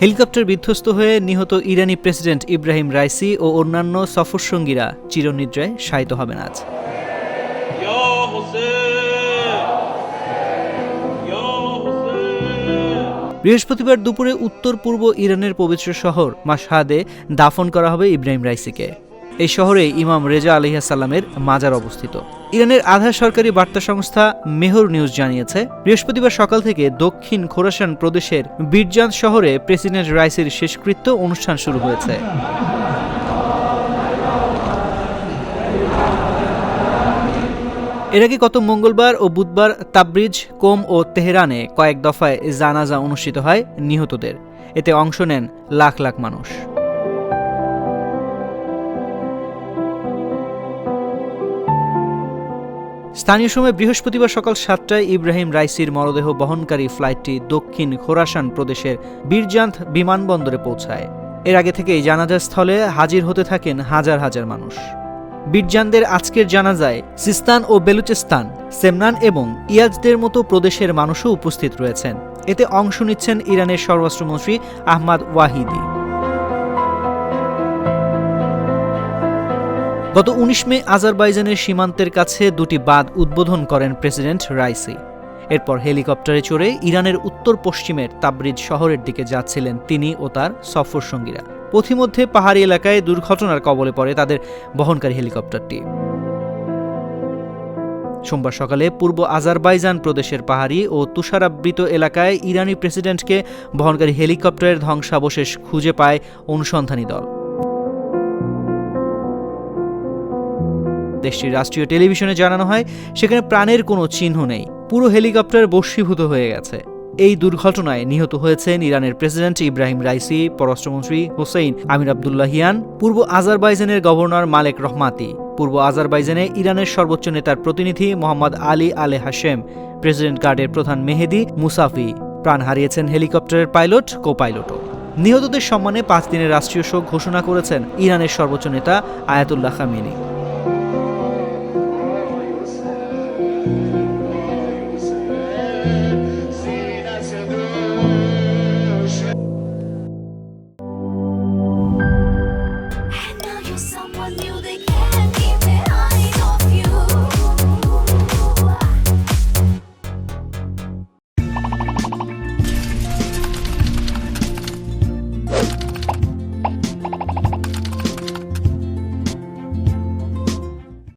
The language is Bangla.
হেলিকপ্টার বিধ্বস্ত হয়ে নিহত ইরানি প্রেসিডেন্ট ইব্রাহিম রাইসি ও অন্যান্য সফরসঙ্গীরা চিরনিদ্রায় শায়িত হবেন আজ। বৃহস্পতিবার দুপুরে উত্তর পূর্ব ইরানের পবিত্র শহর মাসহাদে দাফন করা হবে ইব্রাহিম রাইসিকে। এই শহরে ইমাম রেজা আলহিয়া সাল্লামের মাজার অবস্থিত। ইরানের আধা সরকারি বার্তা সংস্থা মেহর নিউজ জানিয়েছে, বৃহস্পতিবার সকাল থেকে দক্ষিণ খোরাসান প্রদেশের বীরজান শহরে প্রেসিডেন্ট রাইসির শেষকৃত্য অনুষ্ঠান শুরু হয়েছে। এর আগে গত মঙ্গলবার ও বুধবার তাবরিজ, কোম ও তেহরানে কয়েক দফায় জানাজা অনুষ্ঠিত হয় নিহতদের। এতে অংশ নেন লাখ লাখ মানুষ। স্থানীয় সময় বৃহস্পতিবার সকাল সাতটায় ইব্রাহিম রাইসির মরদেহ বহনকারী ফ্লাইটটি দক্ষিণ খোরাসান প্রদেশের বীরজান্ত বিমানবন্দরে পৌঁছায়। এর আগে থেকেই জানাজার স্থলে হাজির হতে থাকেন হাজার হাজার মানুষ। বীরজানদের আজকের জানাজায় সিস্তান ও বেলুচিস্তান, সেমনান এবং ইয়াজদের মতো প্রদেশের মানুষও উপস্থিত রয়েছেন। এতে অংশ নিচ্ছেন ইরানের স্বরাষ্ট্রমন্ত্রী আহমাদ ওয়াহিদি। গত উনিশ মে আজারবাইজানের সীমান্তের কাছে দুটি বাঁধ উদ্বোধন করেন প্রেসিডেন্ট রাইসি। এরপর হেলিকপ্টারে চড়ে ইরানের উত্তর পশ্চিমের তাবরিজ শহরের দিকে যাচ্ছিলেন তিনি ও তার সফর সঙ্গীরা। পথিমধ্যে পাহাড়ি এলাকায় দুর্ঘটনার কবলে পড়ে তাদের বহনকারী হেলিকপ্টারটি। সোমবার সকালে পূর্ব আজারবাইজান প্রদেশের পাহাড়ি ও তুষারাবৃত এলাকায় ইরানি প্রেসিডেন্টকে বহনকারী হেলিকপ্টারের ধ্বংসাবশেষ খুঁজে পায় অনুসন্ধানী দল। দেশটির রাষ্ট্রীয় টেলিভিশনে জানানো হয়, সেখানে প্রাণের কোনো চিহ্ন নেই। পুরো হেলিকপ্টার বশীভূত হয়ে গেছে। এই দুর্ঘটনায় নিহত হয়েছেন ইরানের প্রেসিডেন্ট ইব্রাহিম রাইসি, পররাষ্ট্রমন্ত্রী হোসেইন আমির আবদুল্লাহিয়ান পূর্ব আজারবাইজানের গভর্নর মালেক রহমাতি, পূর্ব আজারবাইজানে ইরানের সর্বোচ্চ নেতার প্রতিনিধি মোহাম্মদ আলী আলে হাশেম, প্রেসিডেন্ট গার্ডের প্রধান মেহেদি মুসাফি। প্রাণ হারিয়েছেন হেলিকপ্টারের পাইলট কো পাইলটও নিহতদের সম্মানে পাঁচ দিনের রাষ্ট্রীয় শোক ঘোষণা করেছেন ইরানের সর্বোচ্চ নেতা আয়াতুল্লাহ খামেনি।